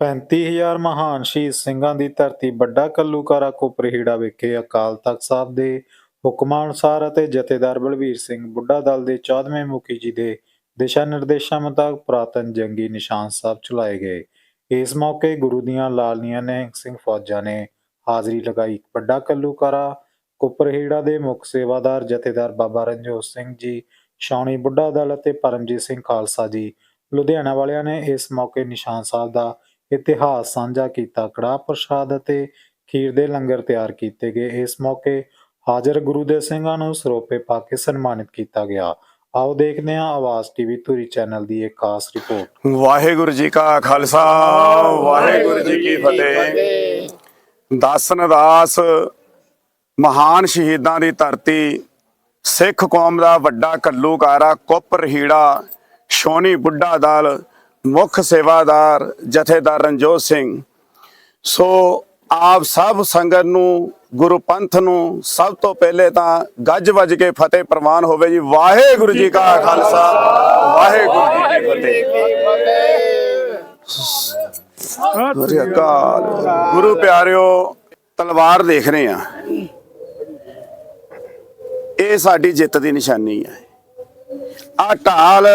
35000 ਮਹਾਨ ਸ਼ਹੀਦ ਸਿੰਘਾਂ ਦੀ ਧਰਤੀ ਵੱਡਾ ਕੱਲੂਕਾਰਾ ਕੋਪਰਹੀੜਾ ਵਿਖੇ ਅਕਾਲ ਤਖਤ ਸਾਹਿਬ ਦੇ ਹੁਕਮਾਂ ਅਨੁਸਾਰ ਅਤੇ ਜਥੇਦਾਰ ਬਲਵੀਰ ਸਿੰਘ ਬੁੱਢਾ ਦਲ ਦੇ 14ਵੇਂ ਮੁਖੀ ਜੀ ਦੇ ਦਿਸ਼ਾ ਨਿਰਦੇਸ਼ਾਂ ਮੁਤਾਬਕ ਪੁਰਾਤਨ ਜੰਗੀ ਨਿਸ਼ਾਨ ਸਾਹਿਬ ਚਲਾਏ ਗਏ। ਇਸ ਮੌਕੇ ਗੁਰੂ ਦੀਆਂ ਲਾਲਨੀਆਂ ਨਿਹੰਗ ਸਿੰਘ ਫੌਜਾਂ ਨੇ ਹਾਜ਼ਰੀ ਲਗਾਈ। ਵੱਡਾ ਕੱਲੂਕਾਰਾ ਕੁਪਰਹੀੜਾ ਦੇ ਮੁੱਖ ਸੇਵਾਦਾਰ ਜਥੇਦਾਰ ਬਾਬਾ ਰਣਜੋਤ ਸਿੰਘ ਜੀ, ਸ਼ੌਣੀ ਬੁੱਢਾ ਦਲ ਅਤੇ ਪਰਮਜੀਤ ਸਿੰਘ ਖਾਲਸਾ ਜੀ ਲੁਧਿਆਣਾ ਵਾਲਿਆਂ ਨੇ ਇਸ ਮੌਕੇ ਨਿਸ਼ਾਨ ਸਾਹਿਬ ਦਾ ਇਤਿਹਾਸ ਸਾਂਝਾ ਕੀਤਾ ਕੜਾਹ ਪ੍ਰਸ਼ਾਦ ਅਤੇ ਖੀਰ ਦੇ ਲੰਗਰ ਤਿਆਰ ਕੀਤੇ ਗਏ। ਇਸ ਮੌਕੇ ਹਾਜ਼ਰ ਗੁਰੂ ਦੇ ਸਿੰਘਾਂ ਨੂੰ ਸਰੋਪੇ ਪਾ ਕੇ ਸਨਮਾਨਿਤ ਕੀਤਾ ਗਿਆ। ਆਓ ਦੇਖਦੇ ਹਾਂ ਆਵਾਜ਼ ਟੀਵੀ ਧੂਰੀ ਚੈਨਲ ਦੀ ਇੱਕ ਖਾਸ ਰਿਪੋਰਟ। ਵਾਹਿਗੁਰੂ ਜੀ ਕਾ ਖਾਲਸਾ ਵਾਹਿਗੁਰੂ ਜੀ ਕੀ ਫਤਿਹ। ਦਾਸਨ ਦਾਸ ਮਹਾਨ ਸ਼ਹੀਦਾਂ ਦੀ ਧਰਤੀ ਸਿੱਖ ਕੌਮ ਦਾ ਵੱਡਾ ਕੱਲੂਕਾਰਾ ਕੁੱਪ ਰਹੀੜਾ ਸ਼ੋਨੀ ਬੁੱਢਾ ਦਲ ਮੁੱਖ ਸੇਵਾਦਾਰ ਜਥੇਦਾਰ ਰਣਜੋਤ ਸਿੰਘ। ਸੋ ਆਪ ਸਭ ਸੰਗਤ ਨੂੰ, ਗੁਰੂ ਪੰਥ ਨੂੰ ਸਭ ਤੋਂ ਪਹਿਲੇ ਤਾਂ ਗੱਜ ਵੱਜ ਕੇ ਫਤਿਹ ਪ੍ਰਵਾਨ ਹੋਵੇ ਜੀ। ਵਾਹਿਗੁਰੂ ਜੀ ਕਾ ਖਾਲਸਾ, ਵਾਹਿਗੁਰੂ ਜੀ ਕੀ ਫਤਿਹ। ਸ੍ਰੀ ਅਕਾਲ। ਗੁਰੂ ਪਿਆਰਿਓ, ਤਲਵਾਰ ਦੇਖ ਰਹੇ ਆ ਇਹ ਸਾਡੀ ਜਿੱਤ ਦੀ ਨਿਸ਼ਾਨੀ ਹੈ। ਆ ਢਾਲ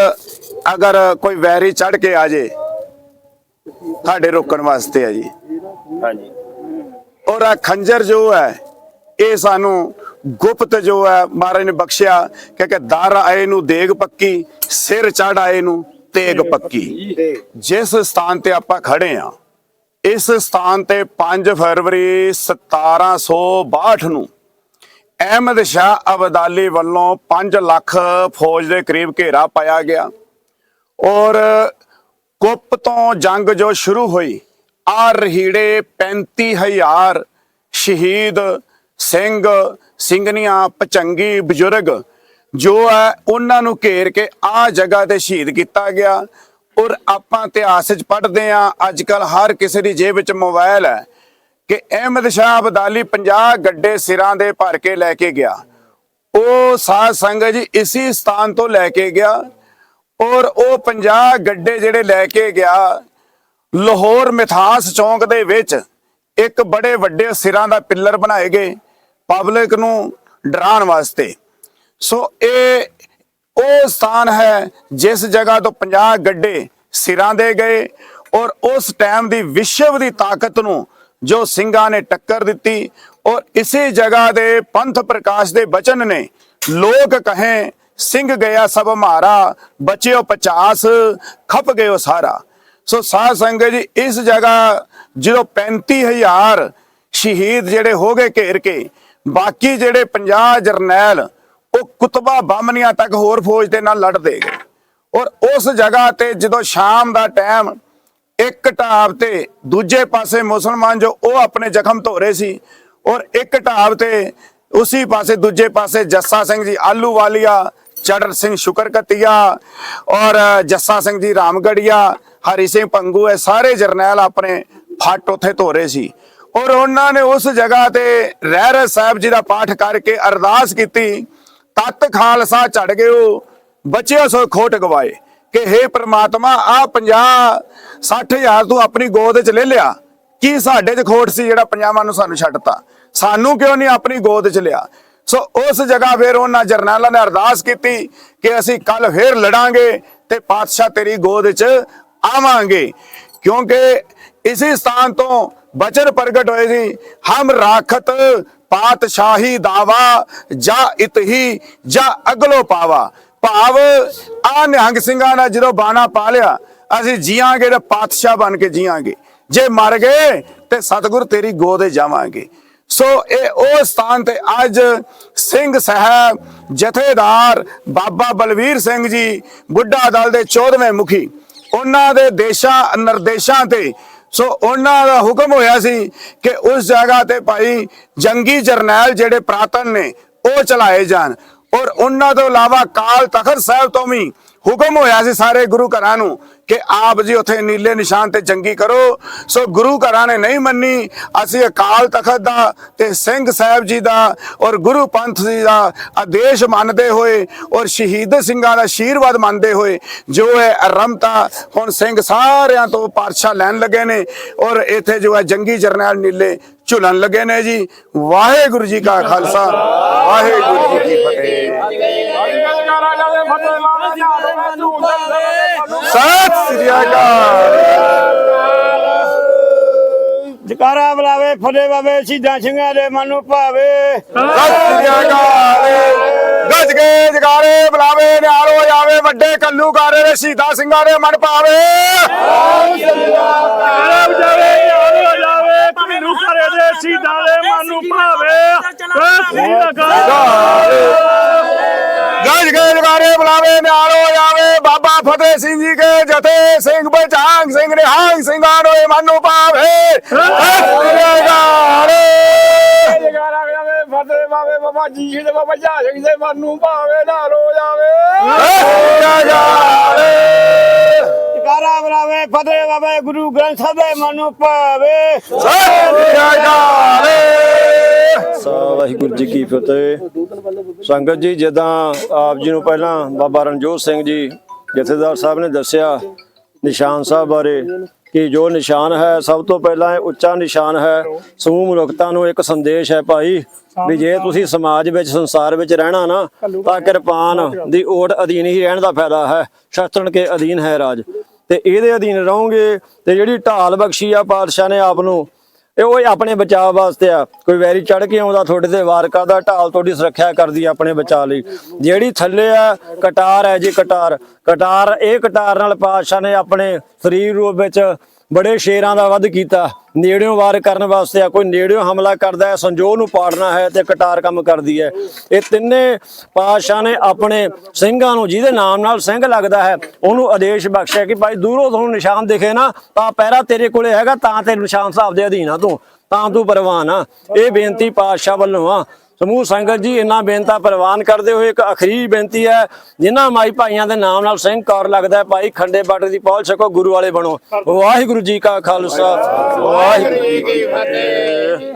ਅਗਰ ਕੋਈ ਵੈਰੀ ਚੜ ਕੇ ਆ ਜੇ ਸਾਡੇ ਰੋਕਣ ਵਾਸਤੇ ਆ ਜੀ। ਹਾਂਜੀ। ਔਰ ਆ ਖੰਜਰ ਜੋ ਹੈ ਇਹ ਸਾਨੂੰ ਗੁਪਤ ਜੋ ਹੈ ਮਹਾਰਾਜ ਨੇ ਬਖਸ਼ਿਆ ਕਿ ਕਿ ਦਰ ਆਏ ਨੂੰ ਦੇਗ ਪੱਕੀ ਸਿਰ ਚੜ ਆਏ ਨੂੰ ਤੇਗ ਪੱਕੀ। ਜਿਸ ਸਥਾਨ ਤੇ ਆਪਾਂ ਖੜੇ ਆ ਇਸ ਸਥਾਨ ਤੇ 5 ਫਰਵਰੀ 1762 ਨੂੰ ਅਹਿਮਦ ਸ਼ਾਹ ਅਬਦਾਲੀ ਵੱਲੋਂ 5 ਲੱਖ ਫੌਜ ਦੇ ਕਰੀਬ ਘੇਰਾ ਪਾਇਆ ਗਿਆ। ਔਰ ਕੁੱਪ ਤੋਂ ਜੰਗ ਜੋ ਸ਼ੁਰੂ ਹੋਈ ਆ ਰਹੀੜੇ 35000 ਸ਼ਹੀਦ ਸਿੰਘ ਸਿੰਘਨੀਆਂ ਪਚੰਗੀ ਬਜ਼ੁਰਗ, ਜੋ ਹੈ ਉਹਨਾਂ ਨੂੰ ਘੇਰ ਕੇ ਆ ਜਗ੍ਹਾ ਤੇ ਸ਼ਹੀਦ ਕੀਤਾ ਗਿਆ। ਔਰ ਆਪਾਂ ਇਤਿਹਾਸ ਵਿੱਚ ਪੜ੍ਹਦੇ ਆ ਅੱਜ ਕੱਲ ਹਰ ਕਿਸੇ ਦੀ ਜੇਬ ਵਿੱਚ ਮੋਬਾਈਲ ਹੈ ਕਿ ਅਹਿਮਦ ਸ਼ਾਹ ਅਬਦਾਲੀ 50 ਗੱਡੇ ਸਿਰਾਂ ਦੇ ਭਰ ਕੇ ਲੈ ਕੇ ਗਿਆ। ਉਹ ਸਾਧ ਸੰਗਤ ਜੀ ਇਸੀ ਸਥਾਨ ਤੋਂ ਲੈ ਕੇ ਗਿਆ ਔਰ ਉਹ 50 ਗੱਡੇ ਜਿਹੜੇ ਲੈ ਕੇ ਗਿਆ ਲਾਹੌਰ ਮਿਥਾਸ ਚੌਂਕ ਦੇ ਵਿੱਚ ਇੱਕ ਬੜੇ ਵੱਡੇ ਸਿਰਾਂ ਦਾ ਪਿੱਲਰ ਬਣਾਏ ਗਏ ਪਬਲਿਕ ਨੂੰ ਡਰਾਉਣ ਵਾਸਤੇ। ਸੋ ਇਹ, ਉਹ ਸਥਾਨ ਹੈ ਜਿਸ ਜਗ੍ਹਾ ਤੋਂ 50 ਗੱਡੇ ਸਿਰਾਂ ਦੇ ਗਏ ਔਰ ਉਸ ਟਾਈਮ ਦੀ ਵਿਸ਼ਵ ਦੀ ਤਾਕਤ ਨੂੰ ਜੋ ਸਿੰਘਾਂ ਨੇ ਟੱਕਰ ਦਿੱਤੀ ਔਰ ਇਸੇ ਜਗ੍ਹਾ ਦੇ ਪੰਥ ਪ੍ਰਕਾਸ਼ ਦੇ ਬਚਨ ਨੇ ਲੋਕ ਕਹੇ ਸਿੰਘ ਗਿਆ ਸਭ ਹਮਾਰਾ ਬਚਿਓ 50 ਖਪ ਗਇਓ ਸਾਰਾ। ਸੋ ਸਾਧ ਸੰਗਤ ਜੀ, ਇਸ ਜਗ੍ਹਾ ਜਦੋਂ 35000 ਸ਼ਹੀਦ ਜਿਹੜੇ ਹੋ ਗਏ ਘੇਰ ਕੇ, ਬਾਕੀ ਜਿਹੜੇ 50 ਜਰਨੈਲ, ਉਹ ਕੁਤਬਾ ਬਾਮਨੀਆਂ ਤੱਕ ਹੋਰ ਫੌਜ ਦੇ ਨਾਲ ਲੜਦੇ ਗਏ। ਔਰ ਉਸ ਜਗ੍ਹਾ ਤੇ ਜਦੋਂ ਸ਼ਾਮ ਦਾ ਟਾਈਮ, ਇੱਕ ਢਾਬ ਤੇ ਦੂਜੇ ਪਾਸੇ ਮੁਸਲਮਾਨ ਜੋ ਉਹ ਆਪਣੇ ਜ਼ਖਮ ਧੋ ਰਹੇ ਸੀ, ਔਰ ਇੱਕ ਢਾਬ ਤੇ ਉਸੇ ਪਾਸੇ ਦੂਜੇ ਪਾਸੇ ਜੱਸਾ ਸਿੰਘ ਜੀ ਆਲੂ ਵਾਲੀਆ ਚੜਰ ਸਿੰਘ ਸ਼ੁਕਰਕਤੀਆ ਔਰ ਜੱਸਾ ਸਿੰਘ ਜੀ ਰਾਮਗੜੀਆ, ਹਰੀ ਸਿੰਘ ਪੰਗੂ, ਇਹ ਸਾਰੇ ਜਰਨੈਲ ਆਪਣੇ ਫੱਟ ਉੱਥੇ ਧੋ ਰਹੇ ਸੀ। ਔਰ ਉਹਨਾਂ ਨੇ ਉਸ ਜਗ੍ਹਾ ਤੇ ਰਹਿਰ ਸਾਹਿਬ ਜੀ ਦਾ ਪਾਠ ਕਰਕੇ ਅਰਦਾਸ ਕੀਤੀ, ਤਤ ਖਾਲਸਾ ਚੜ ਗਿਓ ਬਚਿਆ ਸੋ ਖੋਟ ਗਵਾਏ, ਕਿ हे ਪ੍ਰਮਾਤਮਾ ਆ 50 60000 ਤੂੰ ਆਪਣੀ ਗੋਦ ਚ ਲੈ ਲਿਆ। ਕੀ ਸਾਡੇ ਚ ਖੋਟ ਸੀ ਜਿਹੜਾ ਪੰਜਾਵਾਂ ਨੂੰ ਸਾਨੂੰ ਛੱਡਤਾ? ਸਾਨੂੰ ਕਿਉਂ ਨਹੀਂ ਆਪਣੀ ਗੋਦ ਚ ਲਿਆ? ਸੋ ਉਸ ਜਗ੍ਹਾ ਫਿਰ ਉਹਨਾਂ ਜਰਨੈਲਾਂ ਨੇ ਅਰਦਾਸ ਕੀਤੀ ਕਿ ਅਸੀਂ ਕੱਲ ਫੇਰ ਲੜਾਂਗੇ ਤੇ ਪਾਤਸ਼ਾਹ ਤੇਰੀ ਗੋਦ ਚ ਆਵਾਂਗੇ। ਕਿਉਂਕਿ ਇਸੇ ਸਥਾਨ ਤੋਂ ਬਚਨ ਪ੍ਰਗਟ ਹੋਏ ਸੀ, ਹਮ ਰਾਖਤ ਪਾਤਸ਼ਾਹੀ ਦਾਵਾ, ਜਾ ਇਤਹੀ ਜਾਂ ਅਗਲੋ ਪਾਵਾ। ਭਾਵ ਆ ਨਿਹੰਗ ਸਿੰਘਾਂ ਨੇ ਜਦੋਂ ਬਾਣਾ ਪਾ ਲਿਆ, ਅਸੀਂ ਜੀਵਾਂਗੇ ਤੇ ਪਾਤਸ਼ਾਹ ਬਣ ਕੇ ਜੀਵਾਂਗੇ ਜੇ ਮਰ ਗਏ ਤੇ ਸਤਿਗੁਰ ਤੇਰੀ ਗੋਦੇ ਜਾਵਾਂਗੇ। ਸੋ ਇਹ ਉਹ ਸਥਾਨ ਤੇ ਅੱਜ ਸਿੰਘ ਸਾਹਿਬ, ਜਥੇਦਾਰ ਬਾਬਾ ਬਲਵੀਰ ਸਿੰਘ ਜੀ, ਬੁੱਢਾ ਦਲ ਦੇ 14ਵੇਂ ਮੁਖੀ। ਉਹਨਾਂ ਦੇ ਦੇਸ਼ਾਂ, ਨਿਰਦੇਸ਼ਾਂ ਤੇ ਸੋ ਉਹਨਾਂ ਦਾ ਹੁਕਮ ਹੋਇਆ ਸੀ ਕਿ ਉਸ ਜਗ੍ਹਾ ਤੇ ਭਾਈ ਜੰਗੀ ਜਰਨੈਲ ਜਿਹੜੇ ਪ੍ਰਾਤਨ ਨੇ, ਉਹ ਚਲਾਏ ਜਾਣ। ਔਰ ਉਹਨਾਂ ਤੋਂ ਇਲਾਵਾ ਕਾਲ ਤਖਤ ਸਾਹਿਬ ਤੋਂ ਵੀ ਹੁਕਮ ਹੋਇਆ ਸੀ ਸਾਰੇ ਗੁਰੂ ਘਰਾਂ ਨੂੰ ਕਿ ਆਪ ਜੀ ਉੱਥੇ ਨੀਲੇ ਨਿਸ਼ਾਨ ਤੇ ਜੰਗੀ ਕਰੋ। ਸੋ ਗੁਰੂ ਘਰਾਂ ਨੇ ਨਹੀਂ ਮੰਨੀ। ਅਸੀਂ ਅਕਾਲ ਤਖਤ ਦਾ ਤੇ ਸਿੰਘ ਸਾਹਿਬ ਜੀ ਦਾ ਔਰ ਗੁਰੂ ਪੰਥ ਜੀ ਦਾ ਆਦੇਸ਼ ਮੰਨਦੇ ਹੋਏ ਔਰ ਸ਼ਹੀਦ ਸਿੰਘਾਂ ਦਾ ਆਸ਼ੀਰਵਾਦ ਮੰਨਦੇ ਹੋਏ ਜੋ ਹੈ ਆਰੰਭਤਾ ਹੁਣ ਸਿੰਘ ਸਾਰਿਆਂ ਤੋਂ ਪਾਤਸ਼ਾਹ ਲੈਣ ਲੱਗੇ ਨੇ ਔਰ ਇੱਥੇ ਜੋ ਹੈ ਜੰਗੀ ਜਰਨੈਲ ਨੀਲੇ ਝੁਲਣ ਲੱਗੇ ਨੇ ਜੀ। ਵਾਹਿਗੁਰੂ ਜੀ ਕਾ ਖਾਲਸਾ। ਵਾਹਿਗੁਰੂ ਜੀ ਕੀ ਫਤਿਹ। ਸਤਿ ਸ੍ਰੀ ਅਕਾਲ। ਜਕਾਰਾ ਬੁਲਾਵੇ ਫੁੱਲੇ ਬਾਵੇ ਸਿੱਧਾ ਸਿੰਘਾਂ ਦੇ ਮਨ ਨੂੰ ਭਾਵੇ। ਸਤਿ ਸ੍ਰੀ ਅਕਾਲ। ਗੱਜ ਕੇ ਜਗਾਰੇ ਬੁਲਾਵੇ ਹੋ ਜਾਵੇ ਵੱਡੇ ਕੱਲੂ ਕਾਰੇ ਦੇ ਸ਼ਹੀਦਾਂ ਸਿੰਘਾਂ ਦੇ ਮਨ ਪਾਵੇ ਬੁਲਾਵੇ ਨਿਹਾਲ ਹੋ ਜਾਵੇ। ਬਾਬਾ ਫਤਿਹ ਸਿੰਘ ਜੀ ਕੇ ਜਥੇ ਸਿੰਘ ਬਚਾਂਗ ਸਿੰਘ ਨਿਹੰਗ ਸਿੰਘਾਂ ਦੇ ਮਨ ਨੂੰ ਪਾਵੇ ਸਤਿ ਸ੍ਰੀ ਅਕਾਲ। ਫਤਿਹ ਬਾਵੇ ਬਾਬਾ ਜੀ ਦੇ ਬਾਬਾ ਜਾ ਸਿੰਘ ਦੇ ਮਨ ਨੂੰ ਭਾਵੇ ਨਾਲ ਹੋ ਜਾਵੇ ਫਤਿਹ ਬਾਵੇ ਗੁਰੂ ਗ੍ਰੰਥ ਸਾਹਿਬ ਦੇ ਮਨ ਨੂੰ ਭਾਵੇ ਸਾ ਵਾਹਿਗੁਰੂ ਜੀ ਕੀ ਫਤਿਹ। ਸੰਗਤ ਜੀ, ਜਦਾਂ ਆਪ ਜੀ ਨੂੰ ਪਹਿਲਾਂ ਬਾਬਾ ਰਣਜੋਤ ਸਿੰਘ ਜੀ ਜਥੇਦਾਰ ਸਾਹਿਬ ਨੇ ਦੱਸਿਆ, ਨਿਸ਼ਾਨ ਸਾਹਿਬ ਬਾਰੇ ਕਿ ਜੋ ਨਿਸ਼ਾਨ ਹੈ, ਸਭ ਤੋਂ ਪਹਿਲਾਂ ਇਹ ਉੱਚਾ ਨਿਸ਼ਾਨ ਹੈ। ਸਮੂਹ ਮਨੁੱਖਤਾ ਨੂੰ ਇੱਕ ਸੰਦੇਸ਼ ਹੈ ਭਾਈ, ਵੀ ਜੇ ਤੁਸੀਂ ਸਮਾਜ ਵਿੱਚ, ਸੰਸਾਰ ਵਿੱਚ ਰਹਿਣਾ ਨਾ, ਤਾਂ ਕਿਰਪਾਨ ਦੀ ਓਟ ਅਧੀਨ ਹੀ ਰਹਿਣ ਦਾ ਫਾਇਦਾ ਹੈ। ਸ਼ਸਤਰਨ ਕੇ ਅਧੀਨ ਹੈ ਰਾਜ। ਤੇ ਇਹਦੇ ਅਧੀਨ ਰਹੋਗੇ, ਤੇ ਜਿਹੜੀ ਢਾਲ ਬਖਸ਼ੀ ਆ ਪਾਤਸ਼ਾਹ ਨੇ ਆਪ ਨੂੰ ਇਹ ਉਹ ਆਪਣੇ ਬਚਾਅ ਵਾਸਤੇ ਆ। ਕੋਈ ਵੈਰੀ ਚੜ ਕੇ ਆਉਂਦਾ ਤੁਹਾਡੇ ਤੇ ਵਾਰ ਕਰਦਾ ਢਾਲ ਤੁਹਾਡੀ ਸੁਰੱਖਿਆ ਕਰਦੀ ਆ ਆਪਣੇ ਬਚਾਅ ਲਈ। ਜਿਹੜੀ ਥੱਲੇ ਆ, ਕਟਾਰ ਹੈ ਜੀ ਕਟਾਰ। ਕਟਾਰ, ਇਹ ਕਟਾਰ ਨਾਲ ਪਾਤਸ਼ਾਹ ਨੇ ਆਪਣੇ ਸਰੀਰ ਰੂਪ ਵਿੱਚ ਬੜੇ ਸ਼ੇਰਾਂ ਦਾ ਵੱਧ ਕੀਤਾ। ਨੇੜਿਓਂ ਵਾਰ ਕਰਨ ਵਾਸਤੇ ਆ, ਕੋਈ ਨੇੜਿਓਂ ਹਮਲਾ ਕਰਦਾ ਹੈ ਸੰਜੋਹ ਨੂੰ ਪਾੜਨਾ ਹੈ ਤੇ ਕਟਾਰ ਕੰਮ ਕਰਦੀ ਹੈ। ਇਹ ਤਿੰਨੇ ਪਾਤਸ਼ਾਹ ਨੇ ਆਪਣੇ ਸਿੰਘਾਂ ਨੂੰ, ਜਿਹਦੇ ਨਾਮ ਨਾਲ ਸਿੰਘ ਲੱਗਦਾ ਹੈ, ਉਹਨੂੰ ਆਦੇਸ਼ ਬਖਸ਼ਿਆ ਕਿ ਭਾਈ ਦੂਰੋਂ ਤੁਹਾਨੂੰ ਨਿਸ਼ਾਨ ਦਿਖੇ ਨਾ, ਤਾਂ ਪਹਿਰਾ ਤੇਰੇ ਕੋਲੇ ਹੈਗਾ, ਤਾਂ ਤੇ ਨਿਸ਼ਾਨ ਸਾਹਿਬ ਦੇ ਅਧੀਨ ਆ ਤੂੰ, ਤਾਂ ਤੂੰ ਪ੍ਰਵਾਨ ਆ। ਇਹ ਬੇਨਤੀ ਪਾਤਸ਼ਾਹ ਵੱਲੋਂ ਆ। ਸਮੂਹ ਸੰਗਤ ਜੀ ਇਹਨਾਂ ਬੇਨਤਾ ਪ੍ਰਵਾਨ ਕਰਦੇ ਹੋਏ ਇੱਕ ਅਖਰੀ ਬੇਨਤੀ ਹੈ ਜਿਨ੍ਹਾਂ ਮਾਈ ਭਾਈਆਂ ਦੇ ਨਾਮ ਨਾਲ ਸਿੰਘ ਕੌਰ ਲੱਗਦਾ ਹੈ ਭਾਈ ਖੰਡੇ ਬਾਟੇ ਦੀ ਪਹੁਲ ਛਕੋ ਗੁਰੂ ਵਾਲੇ ਬਣੋ। ਵਾਹਿਗੁਰੂ ਜੀ ਕਾ ਖਾਲਸਾ ਵਾਹਿਗੁਰੂ ਜੀ ਕੀ ਫਤਿਹ।